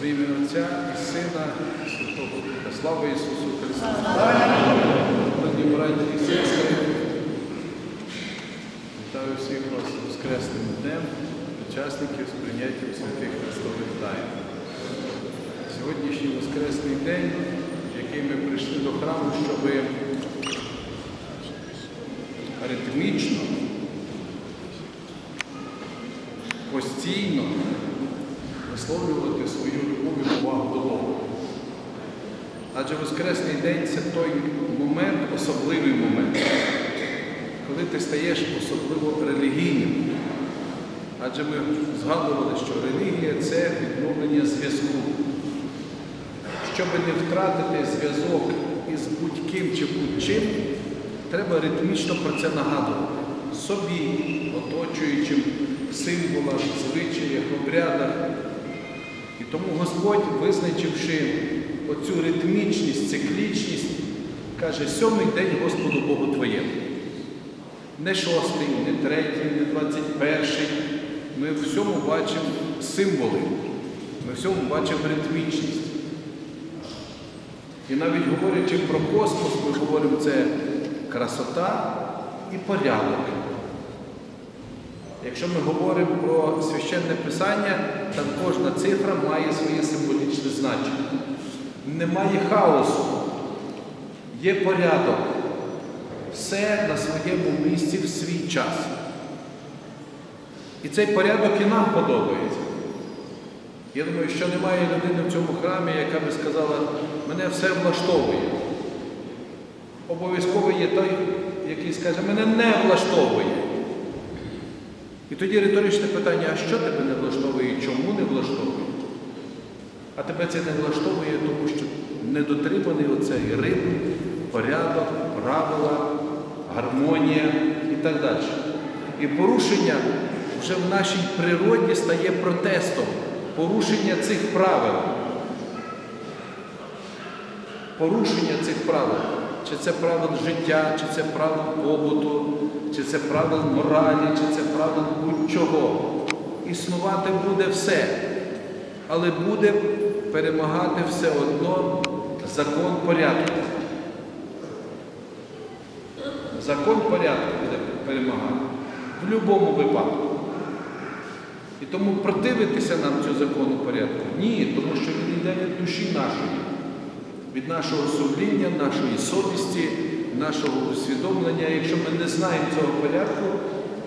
В ім'я Отця і Сина і Святого Духа. Слава Ісусу Христу! Дорогі браті і сестри, вітаю всіх вас з Воскресним днем, учасників сприйняття святих Христових тайн. Сьогоднішній Воскресний день, який ми прийшли до храму, щоб ритмічно, постійно висловлювати свою любов і повагу до Бога. Адже Воскресний день це той момент, особливий момент, коли ти стаєш особливо релігійним. Адже ми згадували, що релігія це відновлення зв'язку. Щоб не втратити зв'язок із будь-ким чи будь-чим, треба ритмічно про це нагадувати собі, оточуючим символах, звичаях, обрядах. І тому Господь, визначивши оцю ритмічність, циклічність, каже, сьомий день Господу Богу Твоєму. Не шостий, не третій, не двадцять перший. Ми в всьому бачимо символи, ми в всьому бачимо ритмічність. І навіть говорячи про космос, ми говоримо, це красота і порядок. Якщо ми говоримо про священне писання, там кожна цифра має своє символічне значення. Немає хаосу, є порядок. Все на своєму місці в свій час. І цей порядок і нам подобається. Я думаю, що немає людини в цьому храмі, яка би сказала, мене все влаштовує. Обов'язково є той, який скаже, мене не влаштовує. І тоді риторичне питання, а що тебе не влаштовує чому не влаштовує? А тебе це не влаштовує, тому що недотриманий оцей ритм, порядок, правила, гармонія і так далі. І порушення вже в нашій природі стає протестом, порушення цих правил. Порушення цих правил. Чи це правил життя, чи це правил побуту, чи це правил моралі, чи це правил будь-чого. Існувати буде все, але буде перемагати все одно закон порядку. Закон порядку буде перемагати в будь-якому випадку. І тому противитися нам цього закону порядку ні, тому що він йде від душі нашої, від нашого сумління, нашої совісті, нашого усвідомлення. Якщо ми не знаємо цього порядку,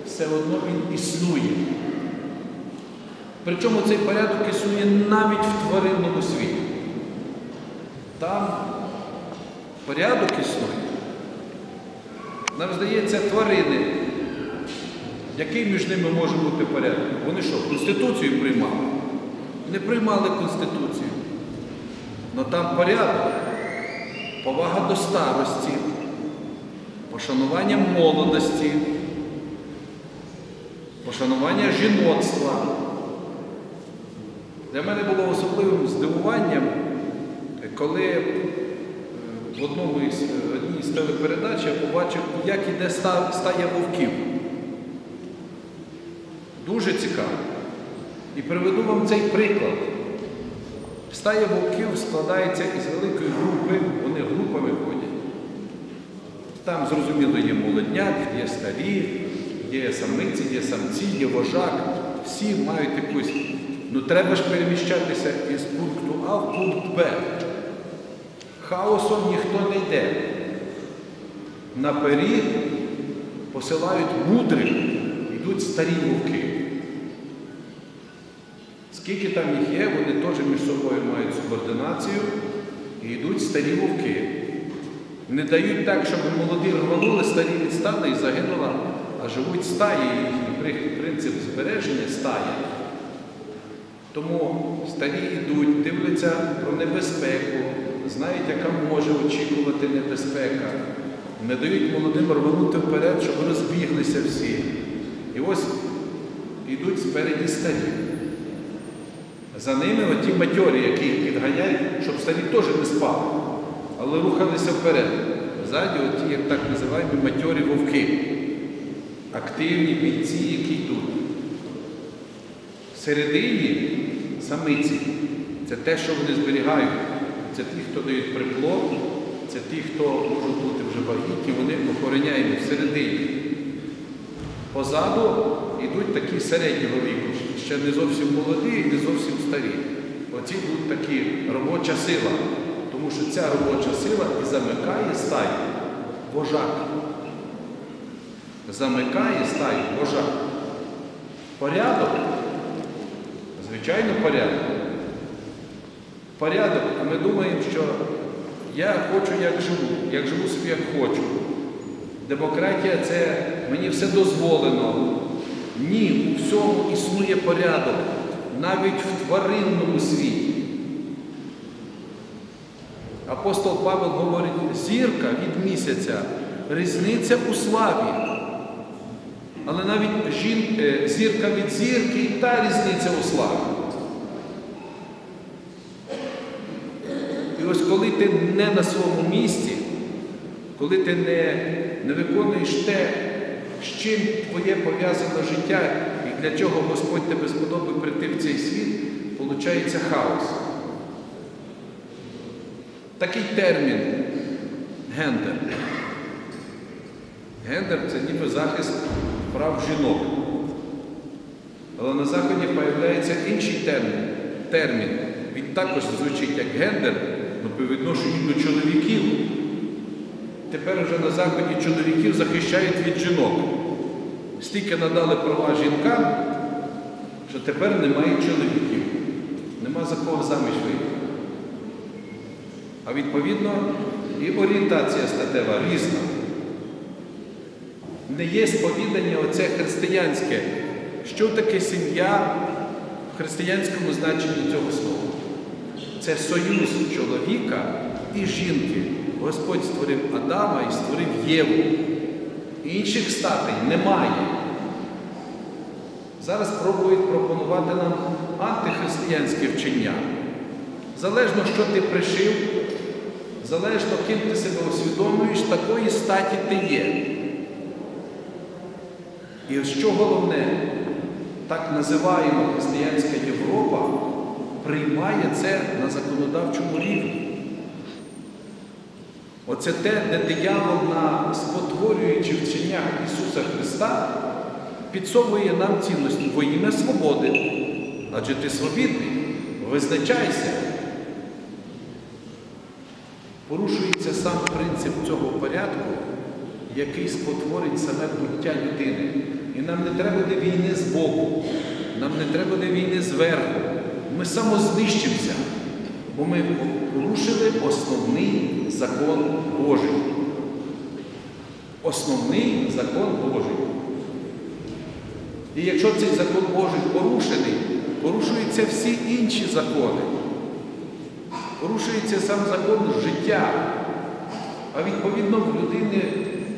все одно він існує. Причому цей порядок існує навіть в тваринному світі. Там порядок існує. Нам здається, тварини, який між ними може бути порядок? Вони що, Конституцію приймали? Не приймали Конституцію. Але там порядок, повага до старості, пошанування молодості, пошанування жіноцтва. Для мене було особливим здивуванням, коли е, в одному із е, одній з телепередач я побачив, як іде ста- стая вовків. Дуже цікаво. І приведу вам цей приклад. Стая вовків складається із великої групи, вони групами ходять. Там, зрозуміло, є молодняк, є старі, є самиці, є самці, є вожак. Всі мають якусь. Ну треба ж переміщатися із пункту А в пункт Б. Хаосом ніхто не йде. Наперед посилають мудрих, йдуть старі вовки. Скільки там їх є, вони теж між собою мають субординацію і йдуть старі вовки. Не дають так, щоб молоді рванули, старі відстали і загинула, а живуть стаї, їхній при- принцип збереження стаї. Тому старі йдуть, дивляться про небезпеку, знають, яка може очікувати небезпека. Не дають молодим рванути вперед, щоб розбіглися всі. І ось йдуть спереді старі. За ними оті матьорі, які їх підганяють, щоб старі теж не спали, але рухалися вперед. Ззаді оті, як так називаємо, матьорі вовки, активні бійці, які йдуть. Всередині самиці. Це те, що вони зберігають. Це ті, хто дають приплод, це ті, хто можуть бути вже вагітні, вони охороняють всередині. Позаду йдуть такі середнього віку, ще не зовсім молоді і не зовсім старі. Оці йдуть такі робоча сила, тому що ця робоча сила і замикає стаю вожак. Замикає стаю вожак. Порядок, звичайно, порядок. Порядок, а ми думаємо, що я хочу, як живу, як живу собі, як хочу. Демократія це мені все дозволено. Ні, у всьому існує порядок, навіть в тваринному світі. Апостол Павел говорить, зірка від місяця, різниця у славі. Але навіть жін, е, зірка від зірки і та різниця у славі. І ось коли ти не на своєму місці, коли ти не, не виконуєш те, з чим твоє пов'язане життя і для чого Господь тебе сподобав прийти в цей світ, виходить хаос. Такий термін гендер. Гендер це ніби захист прав жінок. Але на Заході з'являється інший термін. термін. Він також звучить як гендер, але по відношенню до чоловіків. Тепер вже на Заході чоловіків захищають від жінок. Стільки надали права жінкам, що тепер немає чоловіків. Нема за кого заміж вийти. А відповідно і орієнтація статева різна. Не є сповідання оце християнське. Що таке сім'я в християнському значенні цього слова? Це союз чоловіка і жінки. Господь створив Адама і створив Єву. Інших статей немає. Зараз пробують пропонувати нам антихристиянське вчення. Залежно, що ти пришив, залежно, ким ти себе усвідомлюєш, такої статі ти є. І що головне, так називаємо християнська Європа приймає це на законодавчому рівні. Оце те, де диявол на спотворюючи вченнях Ісуса Христа, підсовує нам цінності во ім'я свободи. Адже ти свобідний, визначайся. Порушується сам принцип цього порядку, який спотворить саме буття людини. І нам не треба буде війни з боку, нам не треба буде війни зверху. Ми самознищимося, бо ми порушили основний закон Божий. Основний закон Божий. І якщо цей закон Божий порушений, порушуються всі інші закони. Порушується сам закон життя. А відповідно в людини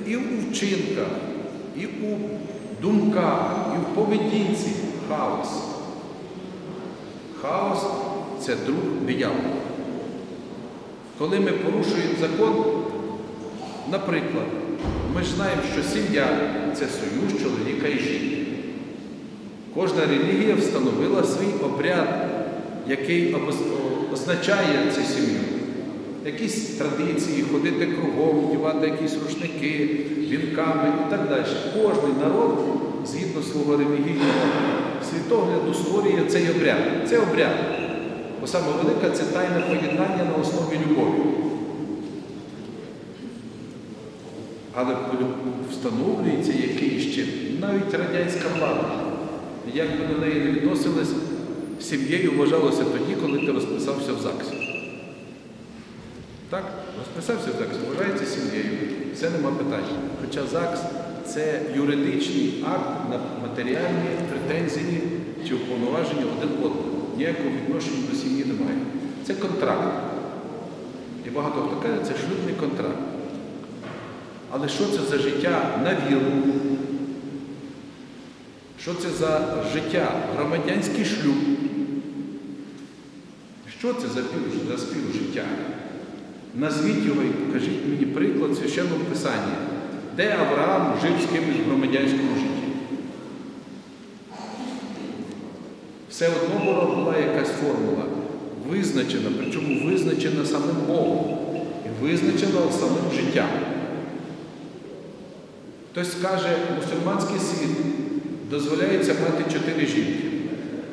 і у вчинках, і у думках, і в поведінці хаос. Хаос це друг диявола. Коли ми порушуємо закон, наприклад, ми ж знаємо, що сім'я це союз чоловіка і жінки. Кожна релігія встановила свій обряд, який означає цю сім'ю. Якісь традиції, ходити кругом, вдівати якісь рушники, вінками і так далі. Кожний народ, згідно свого релігійного світогляду, створює цей обряд. Це обряд. Бо саме велика це тайне поєднання на основі любові. Але встановлюється якийсь ще навіть радянська влада. Як би до неї не відносились, сім'єю вважалося тоді, коли ти розписався в ЗАГСі. Так, розписався в ЗАГСі, вважається сім'єю. Це нема питань. Хоча ЗАГС це юридичний акт на матеріальні претензії чи уповноваження один одного. Ніякого відношення до сім'ї немає. Це контракт. І багато хто каже, це шлюбний контракт. Але що це за життя на віру? Що це за життя? Громадянський шлюб? Що це за, пів, за співжиття? Назвіть його і покажіть мені приклад в священному Писанні, де Авраам жив з кимось в громадянському житті. Все одно була якась формула. визначена, причому визначена самим Богом і визначена самим життям. Хтось скаже, мусульманський світ дозволяється мати чотири жінки.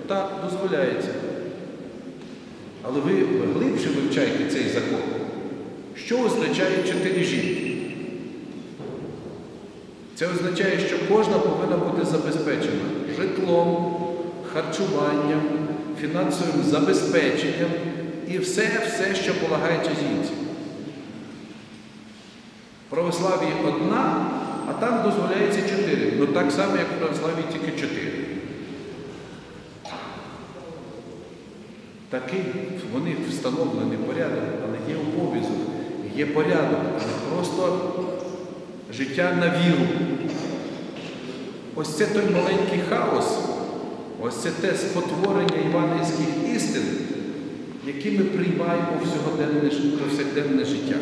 Так, дозволяється. Але ви глибше вивчайте цей закон. Що означає чотири жінки? Це означає, що кожна повинна бути забезпечена житлом, харчуванням, фінансовим забезпеченням і все, все, що полагається жінці. Православ'ї одна, а там дозволяється чотири. Ну так само, як в православ'ї тільки чотири. Такий вони встановлений порядок, але є обов'язок, є порядок, але просто життя на віру. Ось це той маленький хаос, ось це те спотворення євангельських істин, які ми приймаємо в повсякденне життя.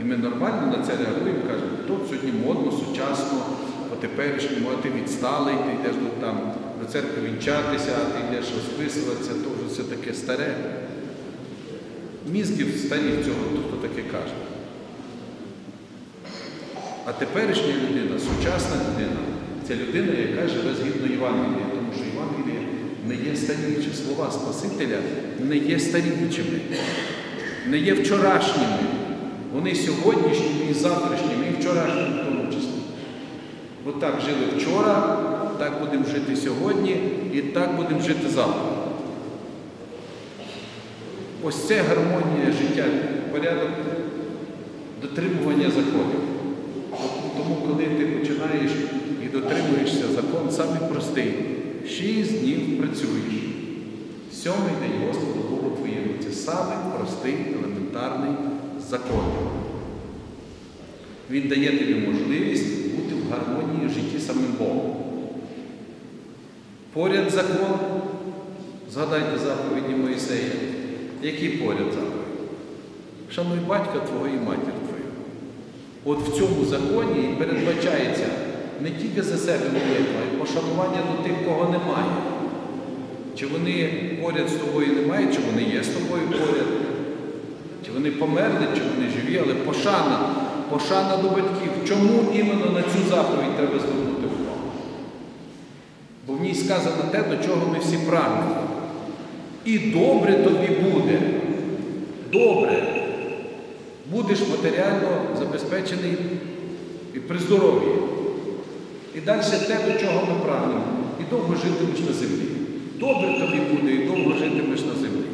І ми нормально на це реагуємо, кажемо, то сьогодні модно, сучасно, по теперішньому, а ти відсталий, ти йдеш до, там, до церкви вінчатися, а ти йдеш розписуватися, то вже все таке старе. Мізків старих цього, хто таке каже. А теперішня людина, сучасна людина, це людина, яка живе згідно Євангелія, тому що Євангеліє не є старіючі. Слова Спасителя не є старіючими, не є вчорашніми. Вони сьогоднішніми і завтрашніми, і вчорашніми в тому числі. Бо так жили вчора, так будемо жити сьогодні і так будемо жити завтра. Ось це гармонія життя, порядок дотримування законів. Тому, коли ти починаєш і дотримуєшся закон, самий простий, шість днів працюєш. Сьомий день Господу Богу твоєму. Це самий простий, елементарний закон. Він дає тобі можливість бути в гармонії в житті самим Богом. Поряд закон, згадайте заповіді Моїсея. Які поряд заповіді? Шануй батька твого і матір твою. От в цьому законі передбачається не тільки за себе молитва, а й пошанування до тих, кого немає. Чи вони поряд з тобою немає, чи вони є з тобою поряд, чи вони померли, чи вони живі, але пошана, пошана до батьків. Чому іменно на цю заповідь треба звернути Ній сказано те, до чого ми всі прагнемо. І добре тобі буде. Добре. Будеш матеріально забезпечений і при здоров'ї. І далі те, до чого ми прагнемо. І довго житимеш на землі. Добре тобі буде і довго житимеш на землі.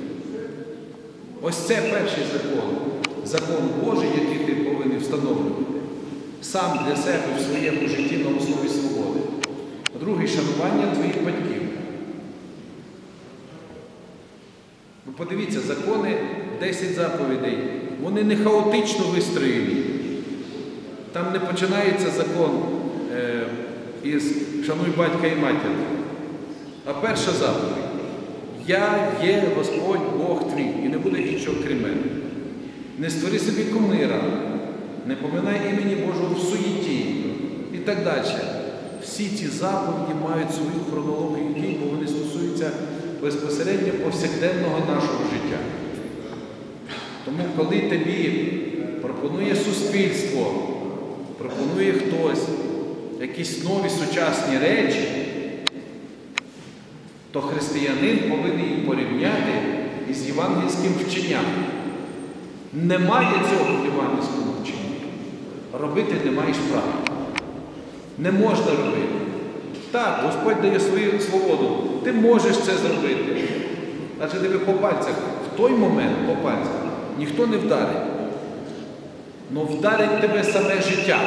Ось це перший закон. Закон Божий, який ти повинен встановлювати. Сам для себе в своєму житті на основі свободи. А другий шанування твоїх батьків. Ви подивіться, закони 10 заповідей, вони не хаотично вистроєні. Там не починається закон е, із шануй батька і матір. А перша заповідь. Я є Господь Бог твій, і не буде іншого крім мене. Не створи собі кумира, не поминай імені Божого в суєті і так далі. Всі ці заповіді мають свою хронологію дій, бо вони стосуються безпосередньо повсякденного нашого життя. Тому, коли тобі пропонує суспільство, пропонує хтось якісь нові сучасні речі, то християнин повинен їх порівняти із євангельським вченням. Немає цього в євангельському вченні. Робити не маєш права. Не можна робити. Так, Господь дає свою свободу. Ти можеш це зробити. Адже тебе по пальцях, в той момент по пальцях ніхто не вдарить. Но вдарить тебе саме життя.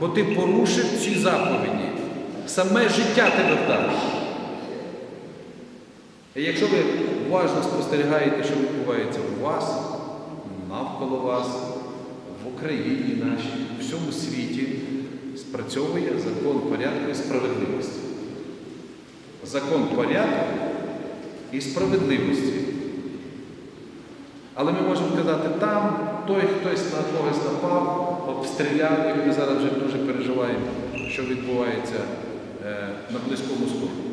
Бо ти порушив ці заповіді. Саме життя тебе вдарить. І якщо ви уважно спостерігаєте, що відбувається у вас, навколо вас, в Україні нашій, у всьому світі, спрацьовує закон порядку і справедливості. Закон порядку і справедливості. Але ми можемо сказати, там той хтось на когось напав, обстріляв, і ми зараз вже дуже переживаємо, що відбувається е, на Близькому Сході.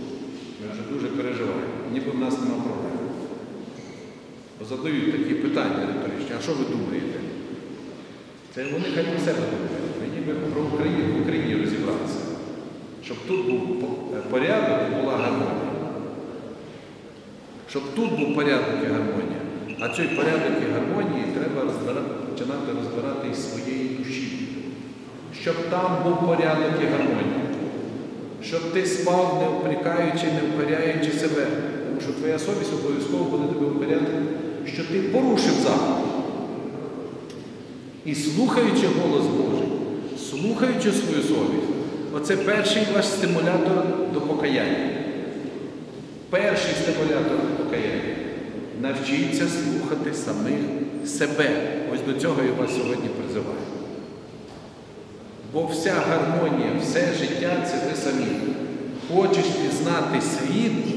Ми вже дуже переживаємо, ніби в нас немає проблем. задають такі питання риторичні, а що ви думаєте? Це вони хай про себе думають. Мені би про Україну, в Україні розібратися. Щоб тут був е, порядок і була гармонія. Щоб тут був порядок і гармонія. А цей порядок і гармонії треба розбирати, починати розбирати із своєї душі. Щоб там був порядок і гармонія. Щоб ти спав, не опрікаючи, не вкоряючи себе. Тому що твоя совість обов'язково буде тебе вкоряти, що ти порушив заповідь. І слухаючи голос Божий, слухаючи свою совість, оце перший ваш стимулятор до покаяння. Перший стимулятор до покаяння. Навчіться слухати самих себе. Ось до цього я вас сьогодні призиваю. Бо вся гармонія, все життя це ви самі. Хочеш пізнати світ,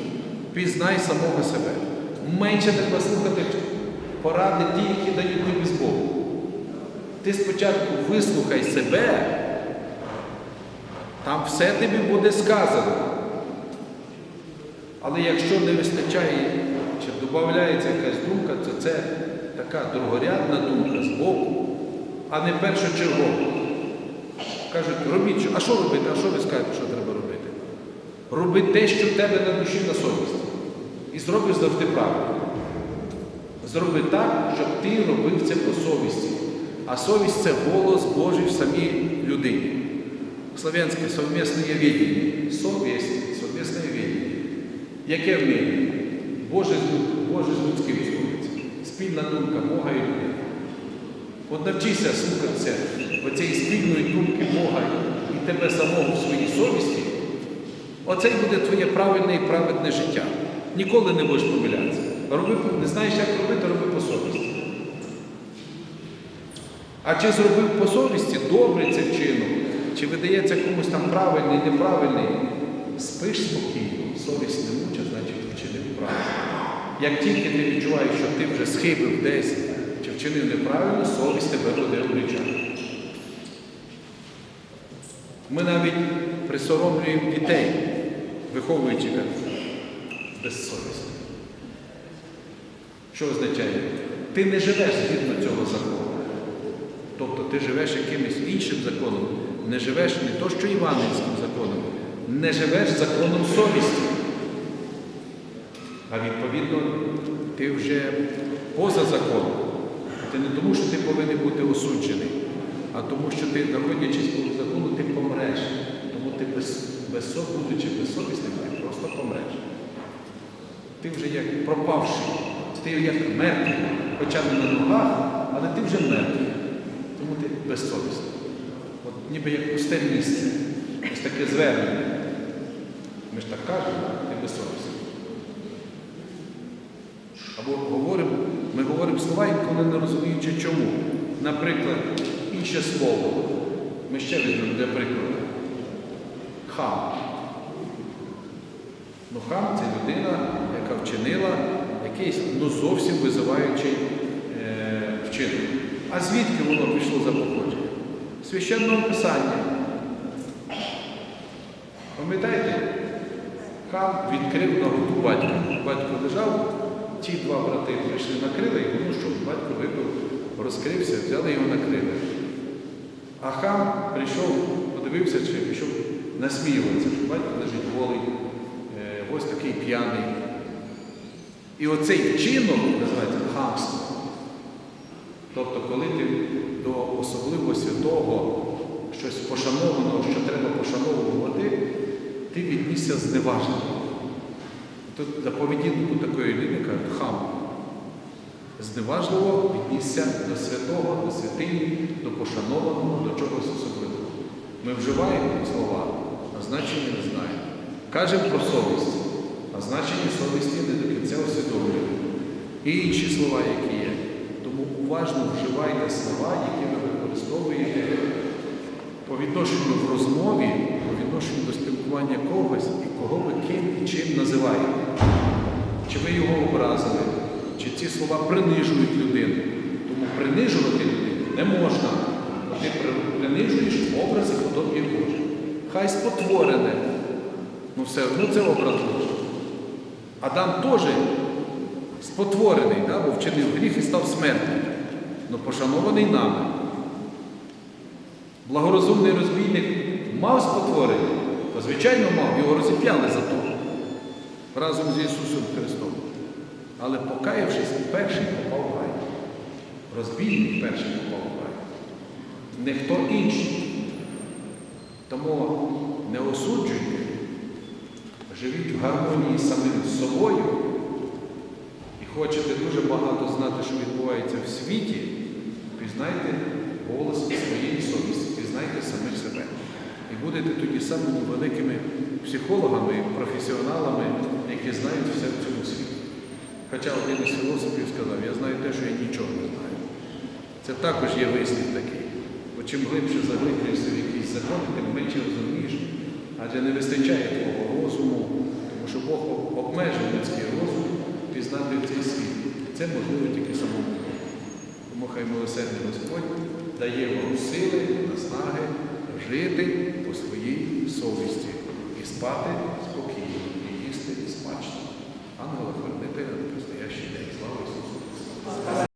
пізнай самого себе. Менше треба слухати поради ті, які дають тобі з Богу. Ти спочатку вислухай себе, там все тобі буде сказано. Але якщо не вистачає чи додається якась думка, то це така другорядна думка з боку, а не першочергова. Кажуть, робіть, що. а що робити? А що ви скажете, що треба робити? Роби те, що в тебе на душі на совісті. І зробиш завжди правильно. Зроби так, щоб ти робив це по совісті. А совість це голос Божий в самій людині. Славянське совмісне відділення. Совість, совмісне відділення. Яке вміння? Боже, з люд- Боже з людським сходиться. Спільна думка Бога і людини. От навчися слухатися оцієї спільної думки Бога і тебе самого в своїй совісті. Оце й буде твоє правильне і праведне життя. Ніколи не будеш помилятися. Роби, не знаєш, як робити, роби по совісті. А чи зробив по совісті добре цей вчинок, чи видається комусь там правильний, неправильний, спиш спокійно, совість не муча, значить вчинив правильно. Як тільки ти відчуваєш, що ти вже схибив десь чи вчинив неправильно, совість тебе буде обличати. Ми навіть присоромлюємо дітей, виховуючи їх безсовісно. Що означає? Ти не живеш згідно цього закону. Тобто ти живеш якимось іншим законом, не живеш не то, що Івангельським законом, не живеш законом совісті. А відповідно, ти вже поза законом. Це не тому, що ти повинен бути осуджений, а тому, що ти, знаходячись по закону, ти помреш. Тому ти без, без, будучи безсовісним, ти просто помреш. Ти вже як пропавший, ти як мертвий, хоча не на ногах, але ти вже мертвий. Тому ти безсовісний. От ніби як пусте місце. Ось таке звернення. Ми ж так кажемо, ти безсовісний. Або говоримо, ми говоримо слова, інколи не розуміючи чому. Наприклад, інше слово. Ми ще візьмемо для прикладу. Хам. Ну, хам це людина, яка вчинила якийсь ну, зовсім визиваючий е, вчинок. А звідки воно пішло за походження? Священного Писання. Пам'ятаєте? Хам відкрив наготу батька. Батько лежав, ті два брати прийшли, накрили його, ну що, батько випив, розкрився, взяли його накрили. А хам прийшов, подивився, чи пішов насміюватися, що батько лежить голий, е, ось такий п'яний. І оцей вчинок називається хамство. Тобто, коли ти до особливо святого, щось пошанованого, що треба пошановувати, ти віднісся зневажливо. Тут за поведінку такої людини кажуть хам. Зневажливо віднісся до святого, до святині, до пошанованого, до чогось особливого. Ми вживаємо слова, а значення не знаємо. Кажемо про совість, а значення совісті не до кінця усвідомлюємо. І інші слова, які є. Уважно вживайте слова, які ви використовуєте по відношенню в розмові, по відношенню до спілкування когось і кого ви ким і чим називаєте. Чи ви його образили, чи ці слова принижують людину. Тому принижувати людину не можна. Ти при- принижуєш образи подобні Божі. Хай спотворене. Ну все одно це образ Божий. Адам теж спотворений, да, бо вчинив гріх і став смертним, але пошанований нами. Благорозумний розбійник мав спотворення, то звичайно мав, його розіп'яли за то разом з Ісусом Христом. Але покаявшись, перший попав в рай. Розбійник перший попав в рай. Не хто інший. Тому не осуджуйте, живіть в гармонії з самим собою і хочете дуже багато знати, що відбувається в світі, пізнайте голос своєї совісті, пізнайте самих себе. І будете тоді самими великими психологами, професіоналами, які знають все в цьому світі. Хоча один із філософів сказав, я знаю те, що я нічого не знаю. Це також є вислів такий. Бо чим глибше заглиблюєшся в якісь закони, тим менше розумієш, адже не вистачає твого розуму, тому що Бог обмежив людський розум пізнати цей світ. Це можливо тільки самому Бо хай милосердний Господь дає вам сили, наснаги жити по своїй совісті і спати спокійно, і їсти і смачно. Ангела хранителя на предстоящий день. Слава Ісусу!